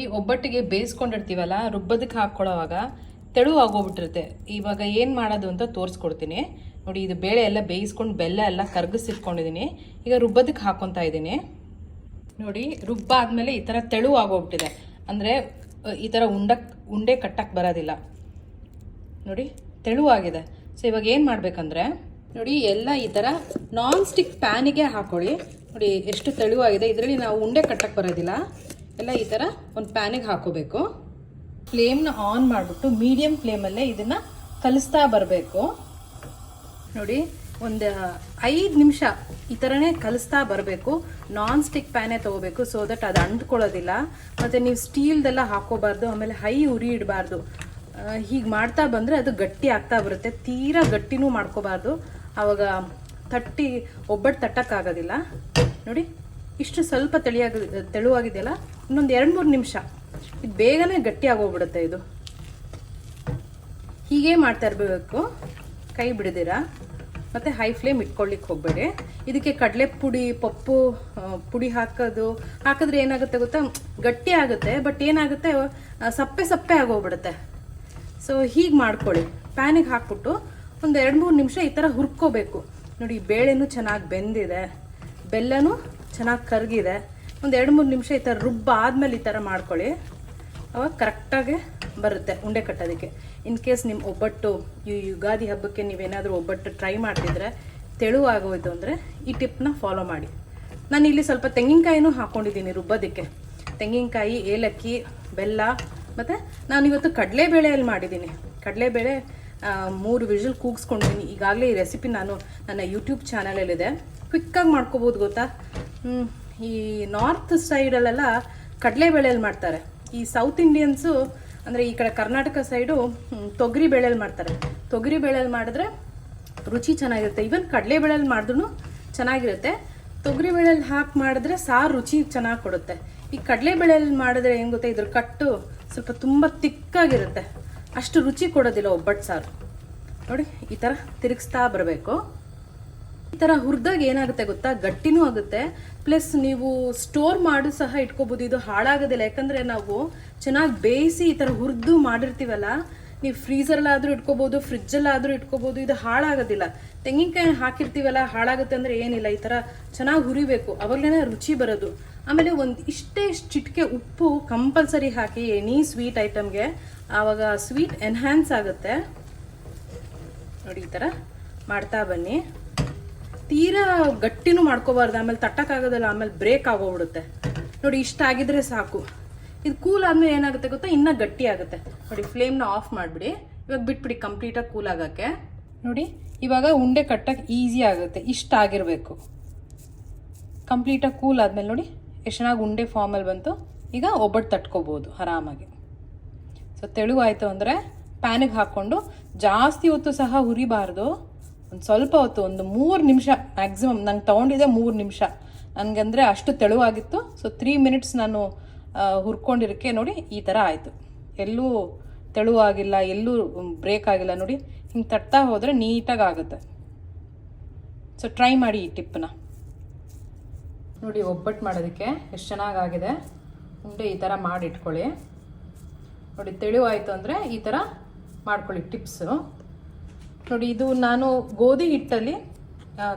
ಈ ಒಬ್ಬಟ್ಟಿಗೆ ಬೇಯಿಸ್ಕೊಂಡಿರ್ತೀವಲ್ಲ, ರುಬ್ಬದಕ್ಕೆ ಹಾಕ್ಕೊಳ್ಳೋವಾಗ ತೆಳು ಆಗೋಗ್ಬಿಟ್ಟಿರುತ್ತೆ. ಇವಾಗ ಏನು ಮಾಡೋದು ಅಂತ ತೋರಿಸ್ಕೊಡ್ತೀನಿ. ನೋಡಿ, ಇದು ಬೇಳೆ ಎಲ್ಲ ಬೇಯಿಸ್ಕೊಂಡು ಬೆಲ್ಲ ಎಲ್ಲ ಕರ್ಗಿಸಿಟ್ಕೊಂಡಿದ್ದೀನಿ. ಈಗ ರುಬ್ಬದಕ್ಕೆ ಹಾಕ್ಕೊತಾ ಇದ್ದೀನಿ. ನೋಡಿ ರುಬ್ಬ ಆದಮೇಲೆ ಈ ಥರ ತೆಳು ಆಗೋಗ್ಬಿಟ್ಟಿದೆ. ಅಂದರೆ ಈ ಥರ ಉಂಡಕ್ ಉಂಡೆ ಕಟ್ಟಕ್ಕೆ ಬರೋದಿಲ್ಲ. ನೋಡಿ ತೆಳುವಾಗಿದೆ ಸೊ ಇವಾಗ ಏನು ಮಾಡಬೇಕಂದ್ರೆ, ನೋಡಿ, ಎಲ್ಲ ಈ ಥರ ನಾನ್ ಸ್ಟಿಕ್ ಪ್ಯಾನಿಗೆ ಹಾಕೊಳ್ಳಿ. ನೋಡಿ, ಎಷ್ಟು ತೆಳುವಾಗಿದೆ ಇದರಲ್ಲಿ ನಾವು ಉಂಡೆ ಕಟ್ಟಕ್ಕೆ ಬರೋದಿಲ್ಲ. ಎಲ್ಲ ಈ ಥರ ಒಂದು ಪ್ಯಾನಿಗೆ ಹಾಕೋಬೇಕು. ಫ್ಲೇಮ್ನ ಆನ್ ಮಾಡಿಬಿಟ್ಟು ಮೀಡಿಯಮ್ ಫ್ಲೇಮಲ್ಲೇ ಇದನ್ನು ಕಲಿಸ್ತಾ ಬರಬೇಕು. ನೋಡಿ, ಒಂದು ಐದು ನಿಮಿಷ ಈ ಥರನೇ ಕಲಿಸ್ತಾ ಬರಬೇಕು. ನಾನ್ ಸ್ಟಿಕ್ ಪ್ಯಾನೇ ತೊಗೋಬೇಕು ಸೊ ದಟ್ ಅದು ಅಂಟ್ಕೊಳ್ಳೋದಿಲ್ಲ. ಮತ್ತು ನೀವು ಸ್ಟೀಲ್ದೆಲ್ಲ ಹಾಕೋಬಾರ್ದು, ಆಮೇಲೆ ಹೈ ಉರಿ ಇಡಬಾರ್ದು. ಹೀಗೆ ಮಾಡ್ತಾ ಬಂದರೆ ಅದು ಗಟ್ಟಿ ಆಗ್ತಾ ಬರುತ್ತೆ. ತೀರಾ ಗಟ್ಟಿನೂ ಮಾಡ್ಕೋಬಾರ್ದು. ಆವಾಗ ತಟ್ಟಿ ಒಬ್ಬಟ್ಟು ತಟ್ಟಕ್ಕಾಗೋದಿಲ್ಲ. ನೋಡಿ, ಇಷ್ಟು ಸ್ವಲ್ಪ ತೆಳಿಯಾಗ, ತೆಳುವಾಗಿದೆಯಲ್ಲ? ಇನ್ನೊಂದು ಎರಡು ಮೂರು ನಿಮಿಷ. ಇದು ಬೇಗನೆ ಗಟ್ಟಿ ಆಗೋಗ್ಬಿಡುತ್ತೆ ಇದು. ಹೀಗೆ ಮಾಡ್ತಾ ಇರಬೇಕು. ಕೈ ಬಿಡದಿರ? ಮತ್ತು ಹೈ ಫ್ಲೇಮ್ ಇಟ್ಕೊಳ್ಳಿಕ್ಕೆ ಹೋಗಬೇಡಿ. ಇದಕ್ಕೆ ಕಡಲೆ ಪುಡಿ ಪಪ್ಪು ಪುಡಿ ಹಾಕೋದು. ಹಾಕಿದ್ರೆ ಏನಾಗುತ್ತೆ ಗೊತ್ತಾ? ಗಟ್ಟಿ ಆಗುತ್ತೆ ಬಟ್ ಏನಾಗುತ್ತೆ? ಸಪ್ಪೆ ಸಪ್ಪೆ ಆಗೋಗ್ಬಿಡುತ್ತೆ. ಸೊ ಹೀಗೆ ಮಾಡ್ಕೊಳ್ಳಿ. ಪ್ಯಾನಿಗೆ ಹಾಕ್ಬಿಟ್ಟು ಒಂದು ಎರಡು ಮೂರು ನಿಮಿಷ ಈ ಥರ ಹುರ್ಕೋಬೇಕು. ನೋಡಿ ಬೇಳೆನೂ ಚೆನ್ನಾಗಿ ಬೆಂದಿದೆ. ಬೆಲ್ಲನೂ ಚೆನ್ನಾಗಿ ಕರಗಿದೆ. ಒಂದು ಎರಡು ಮೂರು ನಿಮಿಷ ಈ ಥರ ರುಬ್ಬ ಆದಮೇಲೆ ಈ ಥರ ಮಾಡ್ಕೊಳ್ಳಿ. ಅವಾಗ ಕರೆಕ್ಟಾಗಿ ಬರುತ್ತೆ ಉಂಡೆ ಕಟ್ಟೋದಕ್ಕೆ. ಇನ್ ಕೇಸ್ ನಿಮ್ಮ ಒಬ್ಬಟ್ಟು ಈ ಯುಗಾದಿ ಹಬ್ಬಕ್ಕೆ ನೀವೇನಾದರೂ ಒಬ್ಬಟ್ಟು ಟ್ರೈ ಮಾಡ್ತಿದ್ರೆ ತೆಳುವಾಗೋಯ್ತು ಅಂದರೆ ಈ ಟಿಪ್ನ ಫಾಲೋ ಮಾಡಿ. ನಾನು ಇಲ್ಲಿ ಸ್ವಲ್ಪ ತೆಂಗಿನಕಾಯಿನೂ ಹಾಕ್ಕೊಂಡಿದ್ದೀನಿ ರುಬ್ಬೋದಕ್ಕೆ. ತೆಂಗಿನಕಾಯಿ ಏಲಕ್ಕಿ ಬೆಲ್ಲ ಮತ್ತು ನಾನು ಇವತ್ತು ಕಡಲೆಬೇಳೆಯಲ್ಲಿ ಮಾಡಿದ್ದೀನಿ. ಕಡಲೆಬೇಳೆ ಮೂರು ವಿಷಲ್ ಕೂಗಿಸ್ಕೊಂಡಿದ್ದೀನಿ. ಈಗಾಗಲೇ ಈ ರೆಸಿಪಿ ನಾನು ನನ್ನ ಯೂಟ್ಯೂಬ್ ಚಾನಲಲ್ಲಿದೆ ಕ್ವಿಕ್ಕಾಗಿ ಮಾಡ್ಕೋಬೋದು ಗೊತ್ತಾ? ಹ್ಮ್, ಈ ನಾರ್ತ್ ಸೈಡಲ್ಲೆಲ್ಲ ಕಡಲೆಬೇಳೆಯಲ್ಲಿ ಮಾಡ್ತಾರೆ. ಈ ಸೌತ್ ಇಂಡಿಯನ್ಸು ಅಂದರೆ ಈ ಕಡೆ ಕರ್ನಾಟಕ ಸೈಡು ತೊಗರಿ ಬೇಳೆಯಲ್ಲಿ ಮಾಡ್ತಾರೆ. ತೊಗರಿ ಬೇಳೆಯಲ್ಲಿ ಮಾಡಿದ್ರೆ ರುಚಿ ಚೆನ್ನಾಗಿರುತ್ತೆ. ಈವನ್ ಕಡಲೆಬೇಳೆಯಲ್ಲಿ ಮಾಡಿದ್ರು ಚೆನ್ನಾಗಿರುತ್ತೆ. ತೊಗರಿ ಬೇಳೆಯಲ್ಲಿ ಹಾಕಿ ಮಾಡಿದ್ರೆ ಸಾರು ರುಚಿ ಚೆನ್ನಾಗಿ ಕೊಡುತ್ತೆ. ಈ ಕಡಲೆಬೇಳೆಯಲ್ಲಿ ಮಾಡಿದ್ರೆ ಏನು ಗೊತ್ತಾ, ಇದ್ರ ಕಟ್ಟು ಸ್ವಲ್ಪ ತುಂಬ ತಿಕ್ಕಾಗಿರುತ್ತೆ. ಅಷ್ಟು ರುಚಿ ಕೊಡೋದಿಲ್ಲ ಒಬ್ಬಟ್ಟು ಸಾರು. ನೋಡಿ, ಈ ಥರ ತಿರುಗಿಸ್ತಾ ಬರಬೇಕು. ಈ ಥರ ಹುರಿದಾಗ ಏನಾಗುತ್ತೆ ಗೊತ್ತಾ? ಗಟ್ಟಿನೂ ಆಗುತ್ತೆ. ಪ್ಲಸ್ ನೀವು ಸ್ಟೋರ್ ಮಾಡಿ ಸಹ ಇಟ್ಕೋಬೋದು. ಇದು ಹಾಳಾಗೋದಿಲ್ಲ. ಯಾಕಂದರೆ ನಾವು ಚೆನ್ನಾಗಿ ಬೇಯಿಸಿ ಈ ಥರ ಹುರಿದು ಮಾಡಿರ್ತೀವಲ್ಲ, ನೀವು ಫ್ರೀಸರಲ್ಲಾದರೂ ಇಟ್ಕೋಬೋದು ಫ್ರಿಜ್ಜಲ್ಲಾದರೂ ಇಟ್ಕೋಬೋದು, ಇದು ಹಾಳಾಗೋದಿಲ್ಲ. ತೆಂಗಿನಕಾಯಿ ಹಾಕಿರ್ತೀವಲ್ಲ, ಹಾಳಾಗುತ್ತೆ ಅಂದರೆ ಏನಿಲ್ಲ. ಈ ಥರ ಚೆನ್ನಾಗಿ ಹುರಿಬೇಕು. ಅವಾಗಲೇ ರುಚಿ ಬರೋದು. ಆಮೇಲೆ ಒಂದು ಇಷ್ಟೇ ಚಿಟಿಕೆ ಉಪ್ಪು ಕಂಪಲ್ಸರಿ ಹಾಕಿ ಎನಿ ಸ್ವೀಟ್ ಐಟಮ್ಗೆ ಆವಾಗ ಸ್ವೀಟ್ ಎನ್ಹ್ಯಾನ್ಸ್ ಆಗುತ್ತೆ. ನೋಡಿ ಈ ಥರ ಮಾಡ್ತಾ ಬನ್ನಿ. ತೀರಾ ಗಟ್ಟಿನೂ ಮಾಡ್ಕೋಬಾರ್ದು, ಆಮೇಲೆ ತಟ್ಟಕ್ಕಾಗೋದಿಲ್ಲ, ಆಮೇಲೆ ಬ್ರೇಕ್ ಆಗೋಗ್ಬಿಡುತ್ತೆ. ನೋಡಿ, ಇಷ್ಟ ಆಗಿದ್ರೆ ಸಾಕು. ಇದು ಕೂಲ್ ಆದಮೇಲೆ ಏನಾಗುತ್ತೆ ಗೊತ್ತಾ? ಇನ್ನೂ ಗಟ್ಟಿ ಆಗುತ್ತೆ. ನೋಡಿ ಫ್ಲೇಮ್ನ ಆಫ್ ಮಾಡಿಬಿಡಿ. ಇವಾಗ ಬಿಟ್ಬಿಡಿ ಕಂಪ್ಲೀಟಾಗಿ ಕೂಲ್ ಆಗೋಕ್ಕೆ. ನೋಡಿ, ಇವಾಗ ಉಂಡೆ ಕಟ್ಟಕ್ಕೆ ಈಸಿ ಆಗುತ್ತೆ. ಇಷ್ಟ ಆಗಿರಬೇಕು. ಕಂಪ್ಲೀಟಾಗಿ ಕೂಲ್ ಆದಮೇಲೆ ನೋಡಿ, ಎಷ್ಟು ಚೆನ್ನಾಗಿ ಉಂಡೆ ಫಾರ್ಮಲ್ಲಿ ಬಂತು. ಈಗ ಒಬ್ಬಟ್ಟು ತಟ್ಕೋಬೋದು, ಆರಾಮಾಗಿ. ಸೊ ತೆಳುವಾಯಿತು ಅಂದರೆ ಪ್ಯಾನಿಗೆ ಹಾಕ್ಕೊಂಡು ಜಾಸ್ತಿ ಹೊತ್ತು ಸಹ ಹುರಿಬಾರ್ದು. ಒಂದು ಸ್ವಲ್ಪ ಹೊತ್ತು, ಒಂದು ಮೂರು ನಿಮಿಷ ಮ್ಯಾಕ್ಸಿಮಮ್ ನಂಗೆ ತೊಗೊಂಡಿದ್ದೆ ಮೂರು ನಿಮಿಷ. ನನಗಂದರೆ ಅಷ್ಟು ತೆಳುವಾಗಿತ್ತು. ಸೊ ತ್ರೀ ಮಿನಿಟ್ಸ್ ನಾನು ಹುರ್ಕೊಂಡಿರೋಕ್ಕೆ ನೋಡಿ ಈ ಥರ ಆಯಿತು. ಎಲ್ಲೂ ತೆಳುವಾಗಿಲ್ಲ, ಎಲ್ಲೂ ಬ್ರೇಕ್ ಆಗಿಲ್ಲ ನೋಡಿ. ಹಿಂಗೆ ತಟ್ತಾ ಹೋದರೆ ನೀಟಾಗಿ ಆಗುತ್ತೆ ಸೊ ಟ್ರೈ ಮಾಡಿ ಈ ಟಿಪ್ಪನ್ನ. ನೋಡಿ, ಒಬ್ಬಟ್ಟು ಮಾಡೋದಕ್ಕೆ ಎಷ್ಟು ಚೆನ್ನಾಗಾಗಿದೆ. ಉಂಡೆ ಈ ಥರ ಮಾಡಿ ಇಟ್ಕೊಳ್ಳಿ ನೋಡಿ, ತೆಳುವಾಯಿತು ಅಂದರೆ ಈ ಥರ ಮಾಡ್ಕೊಳ್ಳಿ ಟಿಪ್ಸು. ನೋಡಿ, ಇದು ನಾನು ಗೋಧಿ ಹಿಟ್ಟಲ್ಲಿ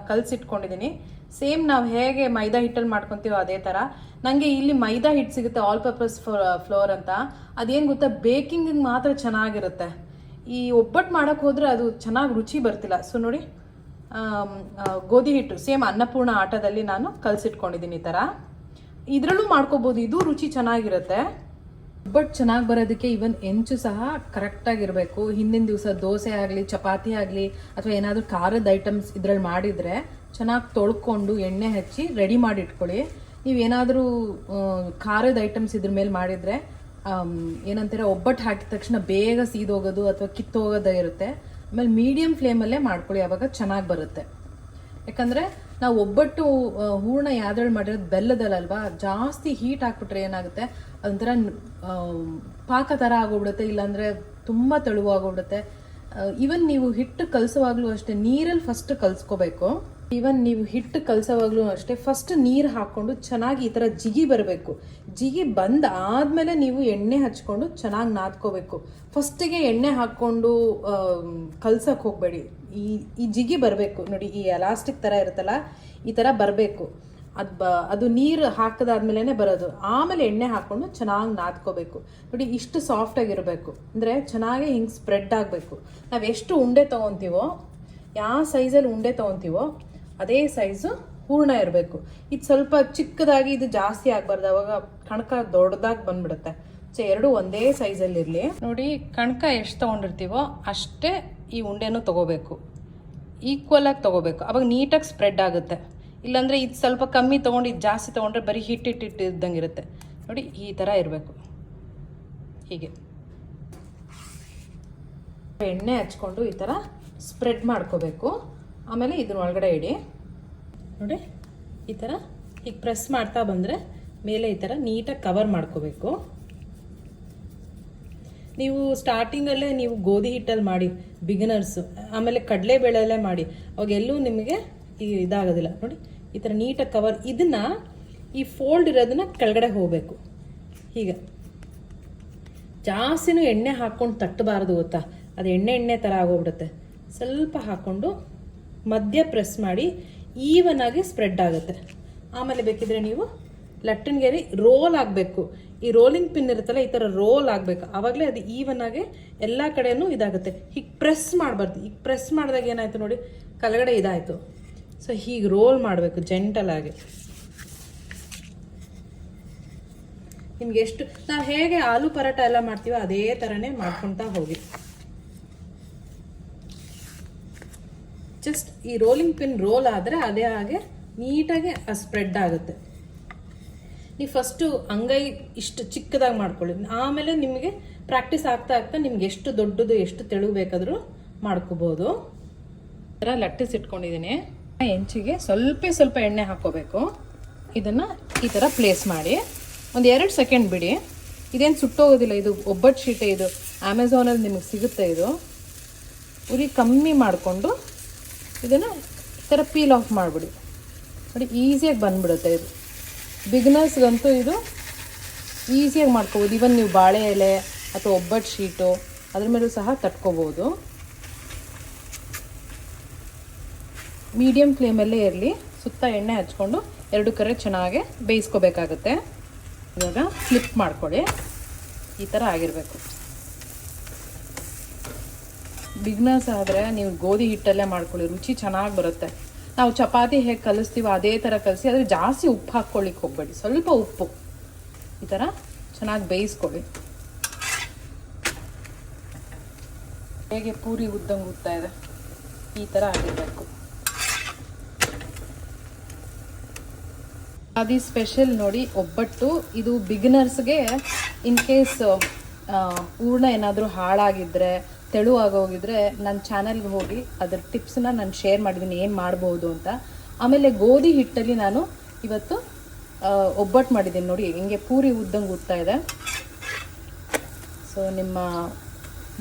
ಕಲಸಿಟ್ಕೊಂಡಿದ್ದೀನಿ. ಸೇಮ್ ನಾವು ಹೇಗೆ ಮೈದಾ ಹಿಟ್ಟಲ್ಲಿ ಮಾಡ್ಕೊತೀವೋ ಅದೇ ಥರ ನನಗೆ ಇಲ್ಲಿ ಮೈದಾ ಹಿಟ್ಟು ಸಿಗುತ್ತೆ ಆಲ್ ಪರ್ಪಸ್ ಫ್ಲೋರ್ ಅಂತ. ಅದೇನು ಗೊತ್ತಾ ಬೇಕಿಂಗಿಗೆ ಮಾತ್ರ ಚೆನ್ನಾಗಿರುತ್ತೆ. ಈ ಒಬ್ಬಟ್ಟು ಮಾಡೋಕ್ಕೆ ಹೋದರೆ ಅದು ಚೆನ್ನಾಗಿ ರುಚಿ ಬರ್ತಿಲ್ಲ. ಸೊ ನೋಡಿ ಗೋಧಿ ಹಿಟ್ಟು, ಸೇಮ್ ಅನ್ನಪೂರ್ಣ ಆಟದಲ್ಲಿ ನಾನು ಕಲಸಿಟ್ಕೊಂಡಿದ್ದೀನಿ ಈ ಥರ ಇದರಲ್ಲೂ ಮಾಡ್ಕೋಬೋದು, ಇದು ರುಚಿ ಚೆನ್ನಾಗಿರುತ್ತೆ. ಬಟ್ ಚೆನ್ನಾಗಿ ಬರೋದಕ್ಕೆ ಇವನ್ ಹೆಂಚು ಸಹ ಕರೆಕ್ಟಾಗಿರಬೇಕು ಹಿಂದಿನ ದಿವಸ ದೋಸೆ ಆಗಲಿ, ಚಪಾತಿ ಆಗಲಿ, ಅಥವಾ ಏನಾದರೂ ಖಾರದ ಐಟಮ್ಸ್ ಇದ್ರಲ್ಲಿ ಮಾಡಿದರೆ ಚೆನ್ನಾಗಿ ತೊಳ್ಕೊಂಡು ಎಣ್ಣೆ ಹಚ್ಚಿ ರೆಡಿ ಮಾಡಿ ಇಟ್ಕೊಳ್ಳಿ ನೀವು ಏನಾದರೂ ಖಾರದ ಐಟಮ್ಸ್ ಇದ್ರ ಮೇಲೆ ಮಾಡಿದರೆ ಏನಂತಾರೆ ಒಬ್ಬಟ್ಟು ಹಾಕಿದ ತಕ್ಷಣ ಬೇಗ ಸೀದೋಗೋದು ಅಥವಾ ಕಿತ್ತೋಗೋದೇ ಇರುತ್ತೆ. ಆಮೇಲೆ ಮೀಡಿಯಮ್ ಫ್ಲೇಮಲ್ಲೇ ಮಾಡ್ಕೊಳ್ಳಿ ಆವಾಗ ಚೆನ್ನಾಗಿ ಬರುತ್ತೆ. ಯಾಕಂದ್ರೆ ನಾವು ಒಬ್ಬಟ್ಟು ಹೂರ್ಣ ಯಾವ್ದ್ರಲ್ಲಿ ಮಾಡಿರೋದು ಬೆಲ್ಲದಲ್ಲಲ್ವಾ ಜಾಸ್ತಿ ಹೀಟ್ ಹಾಕ್ಬಿಟ್ರೆ ಏನಾಗುತ್ತೆ ಆ, ಪಾಕ ಥರ ಆಗೋಗ್ಬಿಡುತ್ತೆ ಇಲ್ಲಾಂದರೆ ತುಂಬ ತೆಳುವಾಗೋಗ್ಬಿಡುತ್ತೆ. ಈವನ್ ನೀವು ಹಿಟ್ಟು ಕಲಸುವಾಗಲೂ ಅಷ್ಟೇ ನೀರಲ್ಲಿ ಫಸ್ಟ್ ಕಲಿಸ್ಕೋಬೇಕು. ಈವನ್ ನೀವು ಹಿಟ್ಟು ಕಲಸೋವಾಗ್ಲೂ ಅಷ್ಟೇ ಫಸ್ಟ್ ನೀರು ಹಾಕ್ಕೊಂಡು ಚೆನ್ನಾಗಿ ಈ ಥರ ಜಿಗಿ ಬರಬೇಕು. ಜಿಗಿ ಬಂದ ಆದಮೇಲೆ ನೀವು ಎಣ್ಣೆ ಹಚ್ಕೊಂಡು ಚೆನ್ನಾಗಿ ನಾದ್ಕೋಬೇಕು. ಫಸ್ಟಿಗೆ ಎಣ್ಣೆ ಹಾಕ್ಕೊಂಡು ಕಲ್ಸಕ್ಕೆ ಹೋಗಬೇಡಿ. ಈ ಈ ಜಿಗಿ ಬರಬೇಕು. ನೋಡಿ ಈ ಎಲಾಸ್ಟಿಕ್ ಥರ ಇರುತ್ತಲ್ಲ ಈ ಥರ ಬರಬೇಕು. ಅದು ಬ, ಅದು ನೀರು ಹಾಕಿದಾದ್ಮೇಲೆ ಬರೋದು. ಆಮೇಲೆ ಎಣ್ಣೆ ಹಾಕ್ಕೊಂಡು ಚೆನ್ನಾಗಿ ನಾದ್ಕೋಬೇಕು. ನೋಡಿ, ಇಷ್ಟು ಸಾಫ್ಟಾಗಿರಬೇಕು ಅಂದರೆ ಚೆನ್ನಾಗಿ ಹಿಂಗೆ ಸ್ಪ್ರೆಡ್ ಆಗಬೇಕು. ನಾವು ಎಷ್ಟು ಉಂಡೆ ತೊಗೊತೀವೋ ಯಾವ ಸೈಜಲ್ಲಿ ಉಂಡೆ ತೊಗೊತೀವೋ, ಅದೇ ಸೈಜು ಹೂರ್ಣ ಇರಬೇಕು. ಇದು ಸ್ವಲ್ಪ ಚಿಕ್ಕದಾಗಿ ಇದು ಜಾಸ್ತಿ ಆಗಬಾರ್ದು. ಅವಾಗ ಕಣಕ ದೊಡ್ಡದಾಗಿ ಬಂದ್ಬಿಡುತ್ತೆ. ಸೊ ಎರಡು ಒಂದೇ ಸೈಜಲ್ಲಿ ಇರಲಿ. ನೋಡಿ, ಕಣಕ ಎಷ್ಟು ತೊಗೊಂಡಿರ್ತೀವೋ ಅಷ್ಟೇ ಈ ಉಂಡೆನೂ ತೊಗೋಬೇಕು. ಈಕ್ವಲ್ ಆಗಿ ತೊಗೋಬೇಕು. ಅವಾಗ ನೀಟಾಗಿ ಸ್ಪ್ರೆಡ್ ಆಗುತ್ತೆ. ಇಲ್ಲಾಂದರೆ ಇದು ಸ್ವಲ್ಪ ಕಮ್ಮಿ ತೊಗೊಂಡು, ಇದು ಜಾಸ್ತಿ ತೊಗೊಂಡ್ರೆ ಬರೀ ಹಿಟ್ಟು ಹಿಟ್ಟು ಹಿಟ್ಟು ಇದ್ದಂಗೆ ಇರುತ್ತೆ ನೋಡಿ ಈ ಥರ ಇರಬೇಕು. ಹೀಗೆ. ಎಣ್ಣೆ ಹಚ್ಕೊಂಡು ಈ ಥರ ಸ್ಪ್ರೆಡ್ ಮಾಡ್ಕೋಬೇಕು. ಆಮೇಲೆ ಇದನ್ನ ಒಳಗಡೆ ಇಡಿ. ನೋಡಿ, ಈ ಥರ ಈಗ ಪ್ರೆಸ್ ಮಾಡ್ತಾ ಬಂದರೆ ಮೇಲೆ ಈ ಥರ ನೀಟಾಗಿ ಕವರ್ ಮಾಡ್ಕೋಬೇಕು. ನೀವು ಸ್ಟಾರ್ಟಿಂಗಲ್ಲೇ ನೀವು ಗೋಧಿ ಹಿಟ್ಟಲ್ಲಿ ಮಾಡಿ, ಬಿಗಿನರ್ಸು, ಆಮೇಲೆ ಕಡಲೆಬೇಳೆಯಲ್ಲೇ ಮಾಡಿ, ಅವಾಗೆಲ್ಲೂ ನಿಮಗೆ ಇದಾಗೋದಿಲ್ಲ. ನೋಡಿ ಈ ಥರ ನೀಟಾಗಿ ಕವರ್ ಇದನ್ನ ಈ ಫೋಲ್ಡ್ ಇರೋದನ್ನ ಕೆಳಗಡೆ ಹೋಗಬೇಕು. ಹೀಗೆ ಜಾಸ್ತಿನೂ ಎಣ್ಣೆ ಹಾಕ್ಕೊಂಡು ತಟ್ಟಬಾರ್ದು ಗೊತ್ತಾ? ಅದು ಎಣ್ಣೆ ಎಣ್ಣೆ ಥರ ಆಗೋಗ್ಬಿಡುತ್ತೆ. ಸ್ವಲ್ಪ ಹಾಕ್ಕೊಂಡು ಮಧ್ಯ ಪ್ರೆಸ್ ಮಾಡಿ ಈವನ್ ಆಗಿ ಸ್ಪ್ರೆಡ್ ಆಗುತ್ತೆ. ಆಮೇಲೆ ಬೇಕಿದ್ರೆ ನೀವು ಲಟ್ಟಣಿಗೆರಿ ರೋಲ್ ಆಗಬೇಕು. ಈ ರೋಲಿಂಗ್ ಪಿನ್ ಇರುತ್ತಲ್ಲ, ಈ ಥರ ರೋಲ್ ಆಗಬೇಕು. ಆವಾಗಲೇ ಅದು ಈವನ್ ಆಗಿ ಎಲ್ಲ ಕಡೆಯೂ ಇದಾಗುತ್ತೆ. ಹೀಗೆ ಪ್ರೆಸ್ ಮಾಡಬಾರ್ದು. ಈಗ ಪ್ರೆಸ್ ಮಾಡಿದಾಗ ಏನಾಯ್ತು ನೋಡಿ, ಕೆಳಗಡೆ ಇದಾಯಿತು. ಸೊ ಹೀಗೆ ರೋಲ್ ಮಾಡಬೇಕು ಜೆಂಟಲ್ ಆಗಿ. ನಿಮ್ಗೆ ಎಷ್ಟು ನಾವು ಹೇಗೆ ಆಲೂ ಪರೋಟ ಎಲ್ಲ ಮಾಡ್ತೀವೋ ಅದೇ ಥರನೇ ಮಾಡ್ಕೊತಾ ಹೋಗಿ. ಜಸ್ಟ್ ಈ ರೋಲಿಂಗ್ ಪಿನ್ ರೋಲ್ ಆದರೆ ಅದೇ ಹಾಗೆ ನೀಟಾಗಿ ಸ್ಪ್ರೆಡ್ ಆಗುತ್ತೆ. ನೀವು ಫಸ್ಟು ಅಂಗೈ ಇಷ್ಟು ಚಿಕ್ಕದಾಗಿ ಮಾಡ್ಕೊಳ್ಳಿ. ಆಮೇಲೆ ನಿಮಗೆ ಪ್ರಾಕ್ಟೀಸ್ ಆಗ್ತಾ ಆಗ್ತಾ ನಿಮ್ಗೆ ಎಷ್ಟು ದೊಡ್ಡದು, ಎಷ್ಟು ತೆಳು ಬೇಕಾದರೂ ಮಾಡ್ಕೋಬೋದು. ಥರ ಲಟ್ಟಿಸಿ ಇಟ್ಕೊಂಡಿದ್ದೀನಿ. ಹೆಂಚಿಗೆ ಸ್ವಲ್ಪ ಸ್ವಲ್ಪ ಎಣ್ಣೆ ಹಾಕೋಬೇಕು. ಇದನ್ನು ಈ ಥರ ಪ್ಲೇಸ್ ಮಾಡಿ. ಒಂದು ಎರಡು ಸೆಕೆಂಡ್ ಬಿಡಿ. ಇದೇನು ಸುಟ್ಟೋಗೋದಿಲ್ಲ, ಇದು ಒಬ್ಬಟ್ಟು ಶೀಟೆ ಇದು. ಅಮೆಝಾನಲ್ಲಿ ನಿಮಗೆ ಸಿಗುತ್ತೆ ಇದು. ಉರಿ ಕಮ್ಮಿ ಮಾಡಿಕೊಂಡು ಇದನ್ನು ಈ ಥರ ಪೀಲ್ ಆಫ್ ಮಾಡಿಬಿಡಿ. ನೋಡಿ ಈಸಿಯಾಗಿ ಬಂದ್ಬಿಡುತ್ತೆ ಇದು. ಬಿಗ್ನರ್ಸ್ಗಂತೂ ಇದು ಈಸಿಯಾಗಿ ಮಾಡ್ಕೋಬೋದು. ಇವನ್ ನೀವು ಬಾಳೆ ಎಲೆ ಅಥವಾ ಒಬ್ಬಟ್ಟು ಶೀಟು ಅದ್ರ ಮೇಲೂ ಸಹ ತಟ್ಕೋಬೋದು. ಮೀಡಿಯಮ್ ಫ್ಲೇಮಲ್ಲೇ ಇರಲಿ. ಸುತ್ತ ಎಣ್ಣೆ ಹಚ್ಕೊಂಡು ಎರಡು ಕರೆ ಚೆನ್ನಾಗಿ ಬೇಯಿಸ್ಕೋಬೇಕಾಗುತ್ತೆ. ಇವಾಗ ಫ್ಲಿಪ್ ಮಾಡ್ಕೊಳ್ಳಿ. ಈ ಥರ ಆಗಿರಬೇಕು. ಬಿಗ್ನರ್ಸ್ ಆದರೆ ನೀವು ಗೋಧಿ ಹಿಟ್ಟಲ್ಲೇ ಮಾಡ್ಕೊಳ್ಳಿ. ರುಚಿ ಚೆನ್ನಾಗಿ ಬರುತ್ತೆ. ನಾವು ಚಪಾತಿ ಹೇಗೆ ಕಲಿಸ್ತೀವೋ ಅದೇ ಥರ ಕಲಿಸಿ, ಆದರೆ ಜಾಸ್ತಿ ಉಪ್ಪು ಹಾಕ್ಕೊಳ್ಳಿಕ್ಕೆ ಹೋಗ್ಬೇಡಿ. ಸ್ವಲ್ಪ ಉಪ್ಪು. ಈ ಥರ ಚೆನ್ನಾಗಿ ಬೇಯಿಸ್ಕೊಳ್ಳಿ. ಹೇಗೆ ಪೂರಿ ಉದ್ದಂಗೆ ಉತ್ತಾ ಇದೆ, ಈ ಥರ ಆಗಿರಬೇಕು. ಅದು ಸ್ಪೆಷಲ್ ನೋಡಿ, ಒಬ್ಬಟ್ಟು, ಇದು ಬಿಗಿನರ್ಸ್ಗೆ ಇನ್ ಕೇಸ್ ಹೂರ್ಣ ಏನಾದರೂ ಹಾಳಾಗಿದ್ದರೆ ತೆಳು ಆಗೋಗಿದ್ರೆ ನನ್ನ ಚಾನಲ್ಗೆ ಹೋಗಿ ಅದರ ಟಿಪ್ಸನ್ನ ನಾನು ಶೇರ್ ಮಾಡಿದ್ದೀನಿ ಏನು ಮಾಡ್ಬೋದು ಅಂತ. ಆಮೇಲೆ ಗೋಧಿ ಹಿಟ್ಟಲ್ಲಿ ನಾನು ಇವತ್ತು ಒಬ್ಬಟ್ಟು ಮಾಡಿದ್ದೀನಿ ನೋಡಿ, ಹಿಂಗೆ ಪೂರಿ ಉದ್ದಂಗೆ ಉತ್ತಾ ಇದೆ. ಸೊ ನಿಮ್ಮ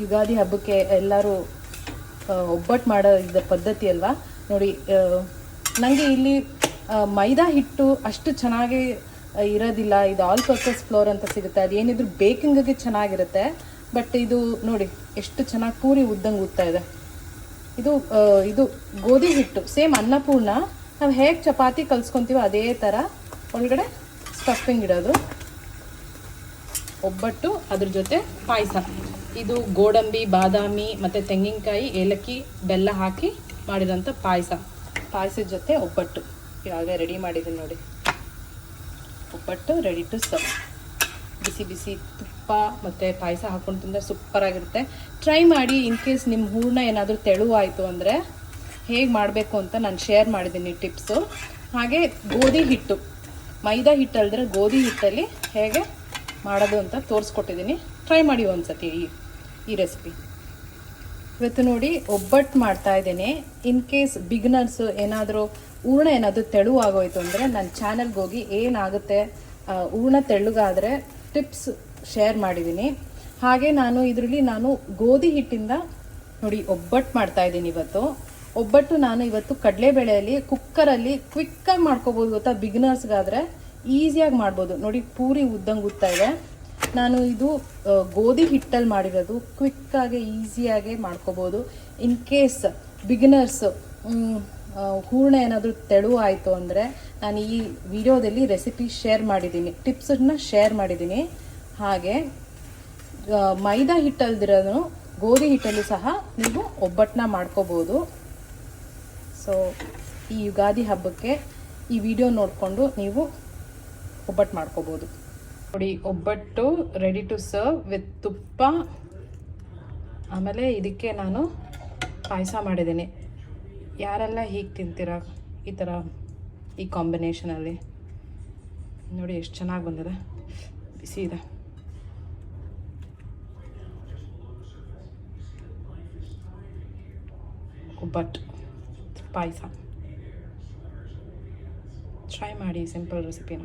ಯುಗಾದಿ ಹಬ್ಬಕ್ಕೆ ಎಲ್ಲರೂ ಒಬ್ಬಟ್ಟು ಮಾಡೋ ಇದ್ದ ಪದ್ಧತಿ ಅಲ್ವಾ? ನೋಡಿ ನನಗೆ ಇಲ್ಲಿ ಮೈದಾ ಹಿಟ್ಟು ಅಷ್ಟು ಚೆನ್ನಾಗಿ ಇರೋದಿಲ್ಲ. ಇದು ಆಲ್ ಪರ್ಪಸ್ ಫ್ಲೋರ್ ಅಂತ ಸಿಗುತ್ತೆ. ಅದೇನಿದ್ರು ಬೇಕಿಂಗಿಗೆ ಚೆನ್ನಾಗಿರುತ್ತೆ. ಬಟ್ ಇದು ನೋಡಿ, ಎಷ್ಟು ಚೆನ್ನಾಗಿ ಪೂರಿ ಉದ್ದಂಗೆ ಉದ್ತಾ ಇದೆ. ಇದು ಇದು ಗೋಧಿ ಹಿಟ್ಟು ಸೇಮ್ ಅನ್ನಪೂರ್ಣ. ನಾವು ಹೇಗೆ ಚಪಾತಿ ಕಲ್ಸ್ಕೊತೀವೋ ಅದೇ ಥರ ಒಳಗಡೆ ಸ್ಟಫಿಂಗ್ ಇಡೋದು. ಒಬ್ಬಟ್ಟು, ಅದ್ರ ಜೊತೆ ಪಾಯಸ. ಇದು ಗೋಡಂಬಿ, ಬಾದಾಮಿ, ಮತ್ತು ತೆಂಗಿನಕಾಯಿ, ಏಲಕ್ಕಿ, ಬೆಲ್ಲ ಹಾಕಿ ಮಾಡಿದಂಥ ಪಾಯಸ. ಪಾಯಸದ ಜೊತೆ ಒಬ್ಬಟ್ಟು. ಇವಾಗ ರೆಡಿ ಮಾಡಿದ್ದೀನಿ ನೋಡಿ. ಒಬ್ಬಟ್ಟು ರೆಡಿ ಟು ಸರ್ವ್ ಬಿಸಿ ಬಿಸಿ ತುಪ್ಪ ಮತ್ತು ಪಾಯಸ ಹಾಕ್ಕೊಂಡು ತಿಂದರೆ ಸೂಪರಾಗಿರುತ್ತೆ ಟ್ರೈ ಮಾಡಿ ಇನ್ ಕೇಸ್ ನಿಮ್ಮ ಹೂರ್ಣ ಏನಾದರೂ ತೆಳುವಾಯಿತು ಅಂದರೆ ಹೇಗೆ ಮಾಡಬೇಕು ಅಂತ ನಾನು ಶೇರ್ ಮಾಡಿದ್ದೀನಿ ಟಿಪ್ಸು ಹಾಗೆ ಗೋಧಿ ಹಿಟ್ಟು. ಮೈದಾ ಹಿಟ್ಟು ಅಲ್ದ್ರೆ ಗೋಧಿ ಹಿಟ್ಟಲ್ಲಿ ಹೇಗೆ ಮಾಡೋದು ಅಂತ ತೋರಿಸ್ಕೊಟ್ಟಿದ್ದೀನಿ. ಟ್ರೈ ಮಾಡಿ ಒಂದ್ಸತಿ ಈ ಈ ರೆಸಿಪಿ ಇವತ್ತು ನೋಡಿ ಒಬ್ಬಟ್ಟು ಮಾಡ್ತಾ ಇದ್ದೇನೆ. ಇನ್ ಕೇಸ್ ಬಿಗ್ನರ್ಸ್ ಏನಾದರೂ ಹೂರ್ಣ ಏನಾದರೂ ತೆಳು ಆಗೋಯ್ತು ಅಂದರೆ ನನ್ನ ಚಾನಲ್ಗೆ ಹೋಗಿ ಏನಾಗುತ್ತೆ ಹೂರ್ಣ ತೆಳ್ಳಗಾದರೆ ಟಿಪ್ಸ್ ಶೇರ್ ಮಾಡಿದ್ದೀನಿ. ಹಾಗೆ ನಾನು ಇದರಲ್ಲಿ ನಾನು ಗೋಧಿ ಹಿಟ್ಟಿಂದ ನೋಡಿ ಒಬ್ಬಟ್ಟು ಮಾಡ್ತಾ ಇದ್ದೀನಿ ಇವತ್ತು. ಒಬ್ಬಟ್ಟು ನಾನು ಇವತ್ತು ಕಡಲೆಬೇಳೆಯಲ್ಲಿ ಕುಕ್ಕರಲ್ಲಿ ಕ್ವಿಕ್ಕಾಗಿ ಮಾಡ್ಕೋಬೋದು ಗೊತ್ತಾ? ಬಿಗ್ನರ್ಸ್ಗಾದರೆ ಈಸಿಯಾಗಿ ಮಾಡ್ಬೋದು. ನೋಡಿ ಪೂರಿ ಉದ್ದಂಗೆ ಉತ್ತಾ ಇದೆ. ನಾನು ಇದು ಗೋಧಿ ಹಿಟ್ಟಲ್ಲಿ ಮಾಡಿರೋದು ಕ್ವಿಕ್ಕಾಗಿ ಈಸಿಯಾಗಿ ಮಾಡ್ಕೋಬೋದು. ಇನ್ ಕೇಸ್ ಬಿಗಿನರ್ಸ್ ಹೂರ್ಣ ಏನಾದರೂ ತೆಳು ಆಯಿತು ಅಂದರೆ ನಾನು ಈ ವಿಡಿಯೋದಲ್ಲಿ ರೆಸಿಪಿ ಶೇರ್ ಮಾಡಿದ್ದೀನಿ. ಟಿಪ್ಸನ್ನ ಶೇರ್ ಮಾಡಿದ್ದೀನಿ. ಹಾಗೆ ಮೈದಾ ಹಿಟ್ಟಲ್ದಿರೋದು, ಗೋಧಿ ಹಿಟ್ಟಲ್ಲೂ ಸಹ ನೀವು ಒಬ್ಬಟ್ಟನ್ನ ಮಾಡ್ಕೋಬೋದು. ಸೊ ಈ ಯುಗಾದಿ ಹಬ್ಬಕ್ಕೆ ಈ ವಿಡಿಯೋ ನೋಡಿಕೊಂಡು ನೀವು ಒಬ್ಬಟ್ಟು ಮಾಡ್ಕೋಬೋದು. ನೋಡಿ obbattu ready to serve with ತುಪ್ಪ. ಆಮೇಲೆ ಇದಕ್ಕೆ ನಾನು ಪಾಯಸ ಮಾಡಿದ್ದೀನಿ. ಯಾರೆಲ್ಲ ಹೀಗೆ ತಿಂತೀರ ಈ ಥರ ಈ ಕಾಂಬಿನೇಷನಲ್ಲಿ ನೋಡಿ ಎಷ್ಟು ಚೆನ್ನಾಗಿ ಬಂದಿದೆ. ಬಿಸಿ ಇದೆ. ಒಬ್ಬಟ್ಟು, ಪಾಯಸ. ಟ್ರೈ ಮಾಡಿ ಸಿಂಪಲ್ ರೆಸಿಪಿನ